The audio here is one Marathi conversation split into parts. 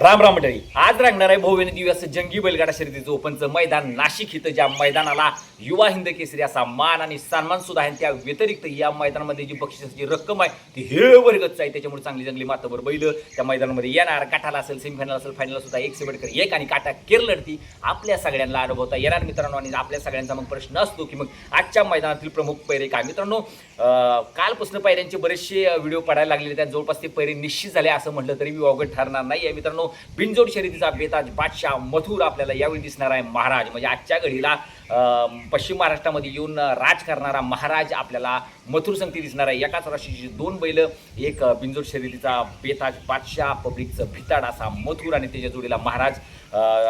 राम राम मंडळी. आज रंगणार आहे भव्य दिवस जंगी बैलगाडा शर्यतीचं ओपनचं मैदान. नाशिक इथं ज्या मैदानाला युवा हिंद केसरी असा मान आणि सन्मान सुद्धा आहे आणि त्या व्यतिरिक्त या मैदानामध्ये जी बक्षिसाची रक्कम आहे ती हे वर्गच आहे. त्याच्यामुळे चांगली चांगली मातबर बैल त्या मैदानामध्ये येणार. काठाला असेल सेमीफायनल असेल फायनल सुद्धा एक सेवेडकर एक आणि काटा केर लढती आपल्या सगळ्यांना अनुभवता येणार मित्रांनो. आणि आपल्या सगळ्यांचा मग प्रश्न असतो की मग आजच्या मैदानातील प्रमुख पैरे काय? मित्रांनो कालपासून पैऱ्यांचे बरेचसे व्हिडिओ पडायला लागलेले त्या जवळपास ते पैरे निश्चित झाले असं म्हटलं तरी मी अवघड ठरणार नाही आहे मित्रांनो बिनजोड शर्यतीचा बेताज बादशाह मथुर आपल्याला यावेळी दिसणार आहे महाराज. म्हणजे आजच्या घडीला पश्चिम महाराष्ट्रामध्ये येऊन राज करणारा महाराज आपल्याला मथुर संगती दिसणार आहे. एकाच राशीची दोन बैल एक बिंजोड बिनजोड शर्यतीचा बेताज बादशाह पब्लिकचं भिताड असा मथुर आणि त्याच्या जोडीला महाराज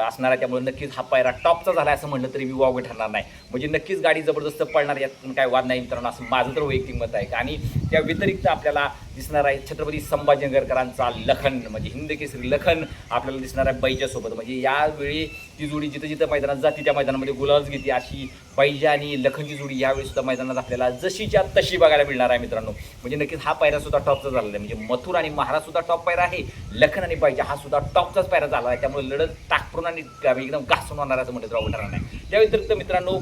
असणार आहे. त्यामुळे नक्कीच हा पायरा टॉपचा झाला असं म्हटलं तरी विवाह ठरणार नाही. म्हणजे नक्कीच गाडी जबरदस्त पडणार यात काय वाद नाही मित्रांनो. असं माझं तर वैयक्तिक मत आहे. आणि त्या व्यतिरिक्त आपल्याला दिसणार आहे छत्रपती संभाजीनगरकरांचा लखन म्हणजे हिंद केसरी लखन आपल्याला दिसणार आहे बैजासोबत. म्हणजे यावेळी ती जोडी जिथं जिथं मैदानात जाते त्या मैदानामध्ये गुलाज घेते अशी बैजा आणि लखनची जोडी यावेळी सुद्धा मैदानात आपल्याला जशीच्या तशी बघायला मिळणार आहे मित्रांनो. म्हणजे नक्कीच हा पायरा सुद्धा टॉपचा झालेला आहे. म्हणजे मथुर आणि महाराज सुद्धा टॉप पायरा आहे. लखन आणि बैजा हा सुद्धा टॉपचाच पायरा झाला आहे. त्यामुळे लढत टाकपूर्ण आणि एकदम घासून होणार असं म्हणत राहू ठरणार नाही त्या व्यतिरिक्त मित्रांनो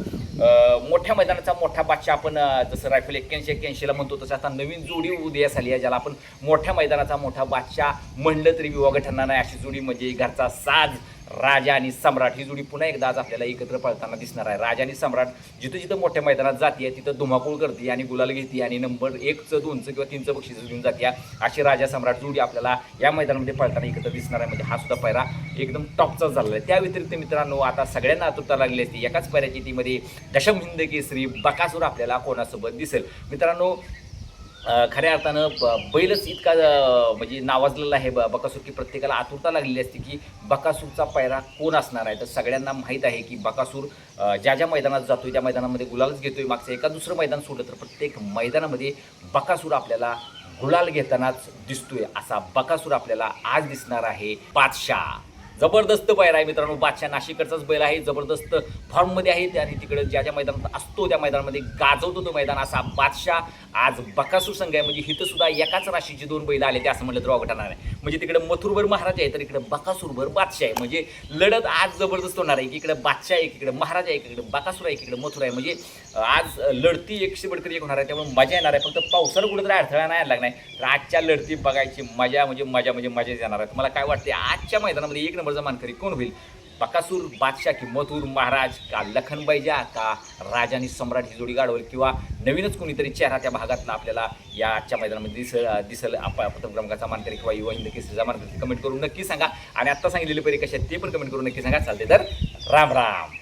मोठ्या मैदानाचा मोठा बादशाह आपण जसं रायफल एक्क्याऐंशी एक्क्याऐंशीला म्हणतो तसं आता नवीन जोडी उदयास आली आहे ज्याला आपण मोठ्या मैदानाचा मोठा बादशाह म्हणलं तरी विवाह ठरणार नाही. अशी जोडी म्हणजे घरचा साज राजा आणि सम्राट ही जोडी पुन्हा एकदा आज आपल्याला एकत्र पळताना दिसणार आहे. राजा आणि सम्राट जिथं जिथं मोठ्या मैदानात जाते तिथं धुमाकूळ करते आणि गुलाल घेते आणि नंबर एकचं दोनचं किंवा तीनचं बक्षीस घेऊन जाते अशी राजा सम्राट जोडी आपल्याला या मैदानामध्ये पळताना एकत्र दिसणार आहे. म्हणजे हा सुद्धा पायरा एकदम टॉपचाच झालेला आहे. त्या व्यतिरिक्त मित्रांनो आता सगळ्यांना आतुरता लागली असते. एकाच पायऱ्याची टीमध्ये दशम हिंद केसरी बकासूर आपल्याला कोणासोबत दिसेल? मित्रांनो खऱ्या अर्थानं ब- बैलच इतका म्हणजे नावाजलेला आहे ब- बकासूर की प्रत्येकाला आतुरता लागलेली असते की बकासूरचा पायरा कोण असणार आहे? तर सगळ्यांना माहीत आहे की बकासूर ज्या ज्या मैदानात जातो त्या मैदानामध्ये गुलालच घेतोय. मागचं एका दुसरं मैदान सोडलं तर प्रत्येक मैदानामध्ये बकासूर आपल्याला गुलाल घेतानाच दिसतोय. असा बकासूर आपल्याला आज दिसणार आहे बादशाह. जबरदस्त बैल आहे मित्रांनो. बादशाह नाशिकडचाच बैल आहे. जबरदस्त फॉर्ममध्ये आहे. आणि तिकडे ज्या ज्या मैदानात असतो त्या मैदानामध्ये गाजवतो तो मैदान असा बादशाह. आज बकासूर संघ आहे. म्हणजे इथं सुद्धा एकाच राशीचे दोन बैल आले ते असं म्हटलं तर वावगटाणार आहे म्हणजे तिकडे मथुरभर महाराज आहे तर इकडे बकासूरभर बादशाह आहे. म्हणजे लढत आज जबरदस्त होणार आहे. की इकडे बादशाह आहे इकडे महाराज आहे इकडे बकासूर आहे इकडे मथुर आहे. म्हणजे आज लढती एकशे बडकरी एक होणार आहे. त्यामुळे मजा येणार आहे. फक्त पावसानं कुठेतरी अडथळा नाही आला नाही. तर आजच्या लढती बघायची मजा म्हणजे मजा म्हणजे मजाच येणार आहे. तुम्हाला काय वाटते आजच्या मैदानामध्ये एक नंबरचा मानकरी कोण होईल? बकासूर बादशाह की मथुर महाराज का लखन बैजा का राजा आणि सम्राट ही जोडी गाडवल किंवा नवीनच कोणीतरी चेहरा त्या भागातला आपल्याला या आजच्या मैदानामध्ये दिसल दिसल आप पतंगक्रमांकाचा मानकरी किंवा युवा हिंद केसरीचा मानकरी कमेंट करून नक्की सांगा. आणि आत्ता सांगितलेले परी कशा ते पण कमेंट करून नक्की सांगा. चालते तर राम राम.